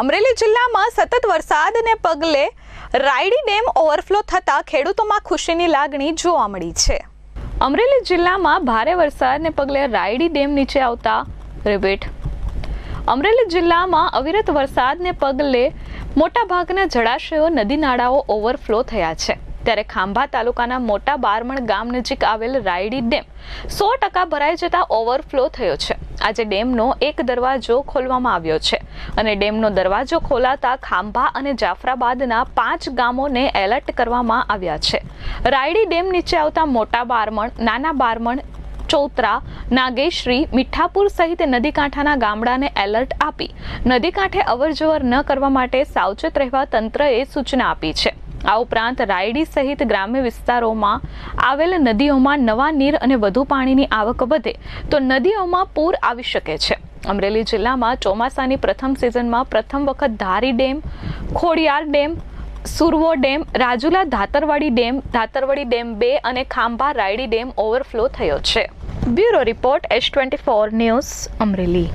અમરેલી જિલ્લામાં સતત વરસાદને પગલે રાયડી ડેમ ઓવરફ્લો થતાં ખેડૂતોમાં ખુશીની લાગણી જોવા મળી છે. અમરેલી જિલ્લામાં ભારે વરસાદને પગલે રાયડી ડેમ નીચે આવતા રિપીટ. અમરેલી જિલ્લામાં અવિરત વરસાદને પગલે મોટાભાગના જળાશયો નદી નાળાઓ ઓવરફ્લો થયા છે. ત્યારે ખાંભા તાલુકાના મોટા બારમણ ગામ નજીક આવેલ રાયડી ડેમ સો ટકા ભરાઈ જતા ઓવરફ્લો થયો છે. આજે ડેમનો એક દરવાજો ખોલવામાં આવ્યો છે. અને ડેમનો દરવાજો ખોલાતા ખાંભા અને જાફરાબાદના પાંચ ગામોને એલર્ટ કરવામાં આવ્યા છે. રાયડી ડેમ નીચે આવતા મોટા બારમણ, નાના બારમણ, ચૌત્રા, નાગેશ્રી, મીઠાપુર સહિત નદી કાંઠાના ગામડાને એલર્ટ આપી. નદી કાંઠે અવરજવર ન કરવા માટે સાવચેત રહેવા તંત્રએ સૂચના આપી છે. આ ઉપરાંત રાયડી સહિત ગ્રામ્ય વિસ્તારોમાં આવેલ નદીઓમાં નવા નીર અને વધુ પાણીની આવક વધે તો નદીઓમાં પૂર આવી શકે છે. અમરેલી જિલ્લામાં ચોમાસાની પ્રથમ સિઝનમાં પ્રથમ વખત Dhari dam, Khodiyar dam, Survo dam, Rajula Dhatarwadi dam Dhatarwadi dam બે અને ખાંભા રાયડી ડેમ ઓવરફ્લો થયો છે. Bureau report S twenty four news Amreli.